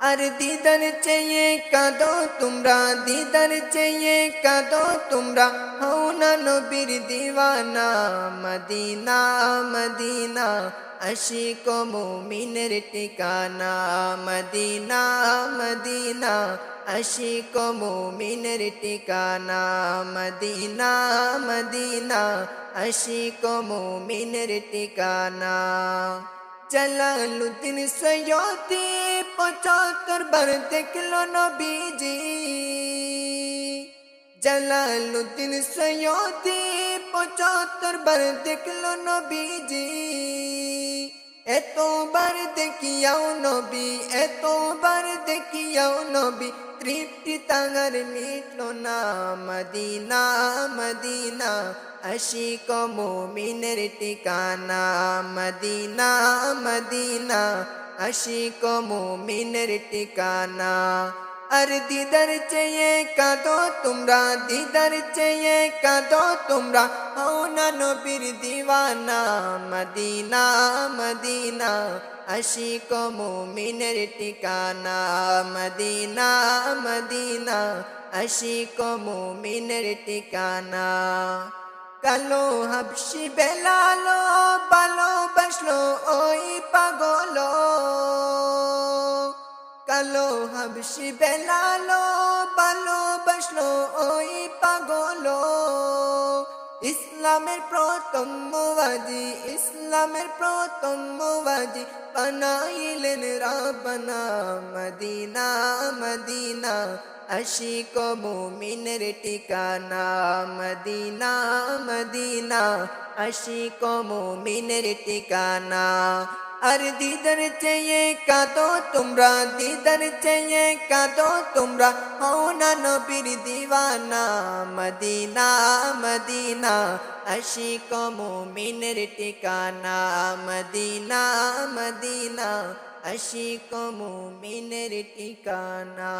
আর দিদার চেয়ে কাঁদো তোমরা দিদার চেয়ে কাঁদো তোমরা হও না নবীর দিওয়ানা মদিনা মদিনা আশিক মুমিনের ঠিকানা মদিনা মদিনা আশিক মুমিনের ঠিকানা মদিনা মদিনা আশিক মুমিনের ঠিকানা জালালুদ্দিন সৈয়দি পঁচাত্তর বার দেখল নবীজি জালালুদ্দিন সৈয়দি পঁচাত্তর বার দেখল নবীজি এতবার দেখিয়াও নবী, এতবার দেখিয়াও নবী, তৃপ্তি তাঙার মিটল না। মদিনা মদিনা, আশিক মোমিনের ঠিকানা। মদিনা মদিনা, আশিক মোমিনের ঠিকানা। আর দিদার চেয়ে কাঁদো তোমরা, দিদার চেয়ে কাঁদো তোমরা। হও না নবীর দিওয়ানা, মদিনা মদিনা। আশিক মুমিনের ঠিকানা, মদিনা মদিনা। আশিক মুমিনের ঠিকানা। কালো হাবসি বেলালো ভালোবাসলো ওই পাগলো কালো হাবসি বেলালো ভালোবাসলো ওই পাগলো। ইসলামের প্রথম মুবাজি ইসলামের প্রথম মুবাজি বানাইলেন রাবনা মদিনা মদিনা। আশিক মুমিনের ঠিকানা, মদিনা মদিনা। আশিক মুমিনের ঠিকানা। আর দিদার চেয়ে কাঁদো তোমরা, দিদার চেয়ে কাঁদো তোমরা। হও না নবীর দিওয়ানা, মদিনা মদিনা। আশিক মুমিনের ঠিকানা, মদিনা মদিনা। আশিক মুমিনের ঠিকানা।